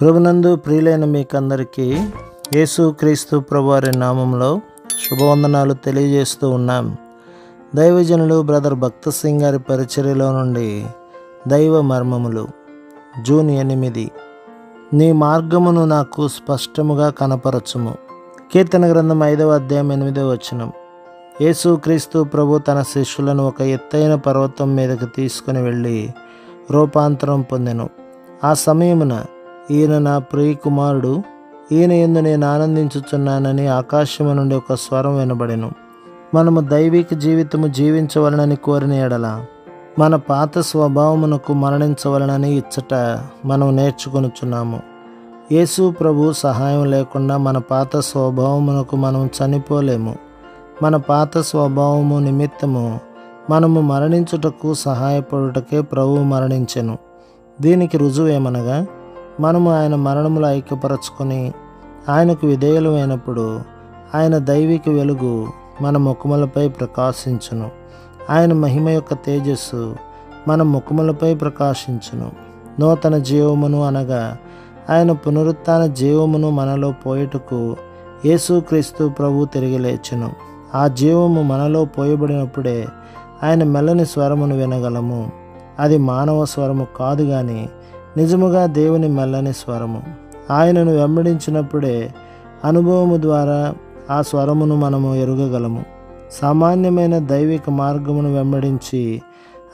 ప్రభునందు ప్రియులైన మీకందరికీ యేసు క్రీస్తు ప్రభువారి నామంలో శుభవందనాలు తెలియజేస్తూ ఉన్నాం. దైవజనులు బ్రదర్ భక్త సింగ్ గారి పరిచర్యలో నుండి దైవ మర్మములు జూన్ ఎనిమిది. నీ మార్గమును నాకు స్పష్టముగా కనపరచుము. కీర్తన గ్రంథం ఐదవ అధ్యాయం ఎనిమిదవ వచనం. యేసు క్రీస్తు ప్రభు తన శిష్యులను ఒక ఎత్తైన పర్వతం మీదకు తీసుకుని వెళ్ళి రూపాంతరం పొందెను. ఆ సమయమున ఈయన నా ప్రియ కుమారుడు ఈయన ఎందు నేను ఆనందించుచున్నానని ఆకాశము నుండి ఒక స్వరం వినబడెను. మనము దైవిక జీవితము జీవించవలనని కోరిన ఎడల మన పాత స్వభావమునకు మరణించవలనని ఇచ్చట మనం నేర్చుకొనుచున్నాము. యేసు ప్రభు సహాయం లేకుండా మన పాత స్వభావమునకు మనం చనిపోలేము. మన పాత స్వభావము నిమిత్తము మనము మరణించుటకు సహాయపడుటకే ప్రభువు మరణించెను. దీనికి రుజువేమనగా మనము ఆయన మరణములో ఐక్యపరచుకొని ఆయనకు విధేయులమైనప్పుడు ఆయన దైవిక వెలుగు మన ముఖములపై ప్రకాశించును. ఆయన మహిమ యొక్క తేజస్సు మన ముఖములపై ప్రకాశించును. నూతన జీవమును అనగా ఆయన పునరుత్న జీవమును మనలో పోయేటకు యేసుక్రీస్తు ప్రభు తిరిగి లేచును. ఆ జీవము మనలో పోయబడినప్పుడే ఆయన మెల్లని స్వరమును వినగలము. అది మానవ స్వరము కాదు కానీ నిజముగా దేవుని మెల్లని స్వరము. ఆయనను వెంబడించినప్పుడే అనుభవము ద్వారా ఆ స్వరమును మనము ఎరుగగలము. సామాన్యమైన దైవిక మార్గమును వెంబడించి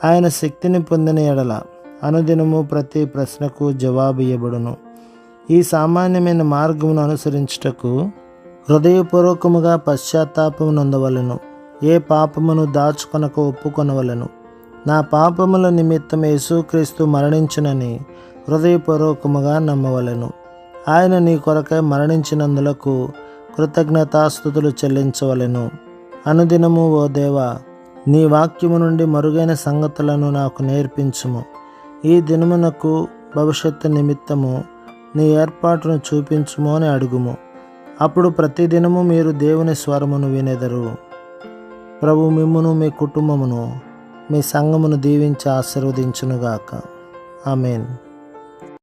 ఆయన శక్తిని పొందిన ఎడల అనుదినము ప్రతి ప్రశ్నకు జవాబు ఇవ్వబడును ఈ సామాన్యమైన మార్గమును అనుసరించుటకు హృదయపూర్వకముగా పశ్చాత్తాపము నొందవలను. ఏ పాపమును దాచుకొనక ఒప్పుకొనవలను. నా పాపముల నిమిత్తం యేసుక్రీస్తు మరణించునని హృదయపూర్వకముగా నమ్మవలను. ఆయన నీ కొరకై మరణించినందులకు కృతజ్ఞతాస్థుతులు చెల్లించవలెను. అనుదినము ఓ దేవా నీ వాక్యము నుండి మరుగైన సంగతులను నాకు నేర్పించుము. ఈ దినమునకు భవిష్యత్తు నిమిత్తము నీ ఏర్పాటును చూపించుము అని అడుగుము. అప్పుడు ప్రతిదినము మీరు దేవుని స్వరమును వినెదరు. ప్రభు మిమ్మును మీ కుటుంబమును మీ సంఘమును దీవించి ఆశీర్వదించునుగాక. ఆమెన్.